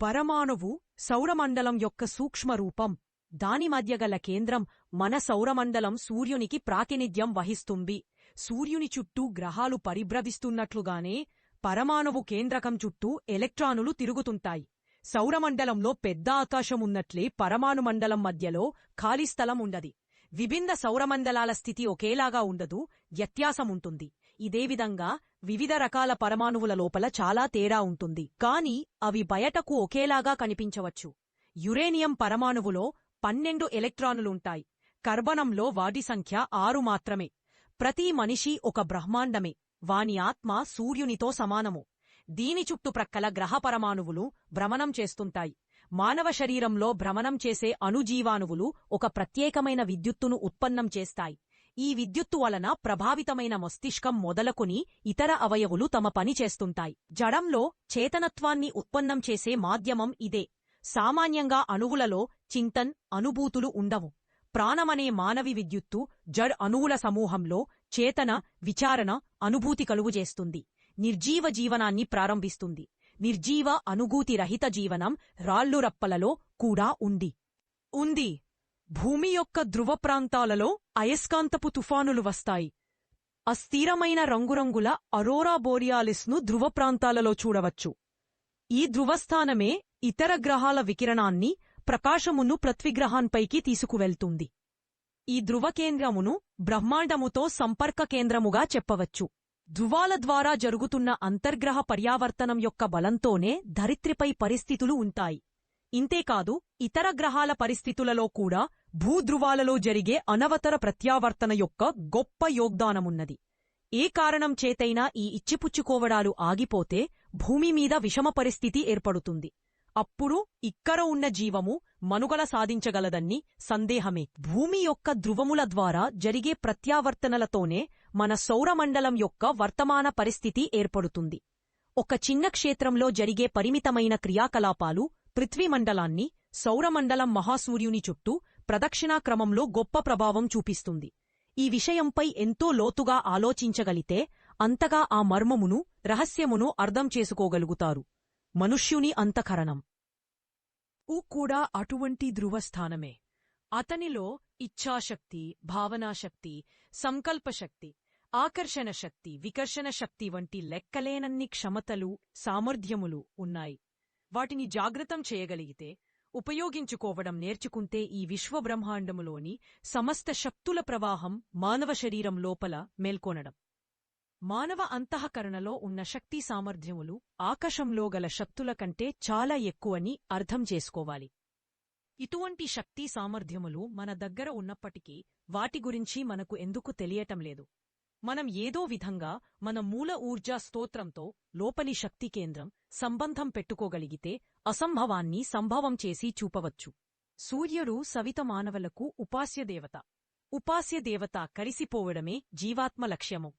పరమాణువు సౌరమండలం యొక్క సూక్ష్మరూపం దాని మధ్య గల కేంద్రం మన సౌరమండలం సూర్యునికి ప్రాతినిధ్యం వహిస్తుంది. సూర్యుని చుట్టూ గ్రహాలు పరిభ్రవిస్తున్నట్లుగానే పరమాణువు కేంద్రకం చుట్టూ ఎలక్ట్రానులు తిరుగుతుంటాయి. సౌరమండలంలో పెద్ద ఆకాశం ఉన్నట్లే పరమాణు మండలం మధ్యలో ఖాళీ స్థలం ఉండది. విభిన్న సౌరమండలాల స్థితి ఒకేలాగా ఉండదు వ్యత్యాసముంటుంది. ఇదేవిధంగా వివిధ రకాల పరమాణువుల లోపల చాలా తేడా ఉంటుంది. కాని అవి బయటకు ఒకేలాగా కనిపించవచ్చు. యురేనియం పరమాణువులో పన్నెండు ఎలక్ట్రానులుంటాయి. కర్బనంలో వాటి సంఖ్య ఆరు మాత్రమే. ప్రతి మనిషి ఒక బ్రహ్మాండమే. వాని ఆత్మ సూర్యునితో సమానము. దీని చుట్టుప్రక్కల గ్రహ పరమాణువులు భ్రమణం చేస్తుంటాయి. మానవ శరీరంలో భ్రమణం చేసే అణుజీవాణువులు ఒక ప్రత్యేకమైన విద్యుత్తును ఉత్పన్నం చేస్తాయి. ఈ విద్యుత్తు వలన ప్రభావితమైన మస్తిష్కం మొదలుకొని ఇతర అవయవులు తమ పని చేస్తుంటాయి. జడంలో చేతనత్వాన్ని ఉత్పన్నం చేసే మాధ్యమం ఇదే. సామాన్యంగా అణువులలో చింతన్ అనుభూతులు ఉండవు. ప్రాణమనే మానవి విద్యుత్తు జడ్ అణువుల సమూహంలో చేతన విచారణ అనుభూతి కలుగుజేస్తుంది నిర్జీవ జీవనాన్ని ప్రారంభిస్తుంది. నిర్జీవ అనుభూతి రహిత జీవనం రాళ్ళురప్పలలో కూడా ఉంది. ఉంది. భూమి యొక్క ధృవ ప్రాంతాలలో అయస్కాంతపు తుఫానులు వస్తాయి. అస్థిరమైన రంగురంగుల అరోరా బోరియాలిస్ను ధృవ ప్రాంతాలలో చూడవచ్చు. ఈ ధృవస్థానమే ఇతర గ్రహాల వికిరణాన్ని ప్రకాశమును పృథ్వీగ్రహాన్పైకి తీసుకువెళ్తుంది. ఈ ధృవ కేంద్రమును బ్రహ్మాండముతో సంపర్క కేంద్రముగా చెప్పవచ్చు. ధృవాల ద్వారా జరుగుతున్న అంతర్గ్రహ పర్యావర్తనం యొక్క బలంతోనే ధరిత్రిపై పరిస్థితులు ఉంటాయి. ఇంతేకాదు ఇతర గ్రహాల పరిస్థితులలో కూడా భూధృవాలలో జరిగే అనవతర ప్రత్యావర్తన యొక్క గొప్ప యోగ్దానమున్నది. ఏ కారణం చేతైనా ఈ ఇచ్చిపుచ్చుకోవడాలు ఆగిపోతే భూమి మీద విషమ పరిస్థితి ఏర్పడుతుంది. అప్పుడు ఇక్కడ ఉన్న జీవము మనుగడ సాధించగలదన్ని సందేహమే. భూమి యొక్క ధృవముల ద్వారా జరిగే ప్రత్యావర్తనలతోనే మన సౌరమండలం యొక్క వర్తమాన పరిస్థితి ఏర్పడుతుంది. ఒక చిన్న క్షేత్రంలో జరిగే పరిమితమైన క్రియాకలాపాలు పృథ్వీమండలాన్ని సౌరమండలం మహాసూర్యుని చుట్టూ ప్రదక్షిణాక్రమంలో గొప్ప ప్రభావం చూపిస్తుంది. ఈ విషయంపై ఎంతో లోతుగా ఆలోచించగలితే అంతగా ఆ మర్మమును రహస్యమును అర్థం చేసుకోగలుగుతారు. మనుష్యుని అంతఃకరణం. ఊ కూడా అటువంటి ధృవస్థానమే అతనిలో ఇచ్ఛాశక్తి భావనాశక్తి సంకల్పశక్తి ఆకర్షణ శక్తి వికర్షణ శక్తి వంటి లెక్కలేనన్ని క్షమతలు సామర్థ్యములు ఉన్నాయి. వాటిని జాగ్రత్తం చేయగలిగితే ఉపయోగించుకోవడం నేర్చుకుంటే ఈ విశ్వబ్రహ్మాండములోని సమస్త శక్తుల ప్రవాహం మానవ శరీరం లోపల మేల్కొనడం. మానవ అంతఃకరణలో ఉన్న శక్తి సామర్థ్యములు ఆకాశంలో గల శక్తుల కంటే చాలా ఎక్కువని అర్థం చేసుకోవాలి. ఇటువంటి శక్తి సామర్థ్యములు మన దగ్గర ఉన్నప్పటికీ వాటి గురించి మనకు ఎందుకు తెలియటం లేదు. మనం ఏదో విధంగా మన మూల ఊర్జా స్తోత్రంతో లోపలి శక్తి కేంద్రం సంబంధం పెట్టుకోగలిగితే అసంభవాన్ని సంభవం చేసి చూపవచ్చు. సూర్యుడు సవిత మానవులకు ఉపాస్యదేవత ఉపాస్యదేవత కలిసిపోవడమే జీవాత్మ లక్ష్యము.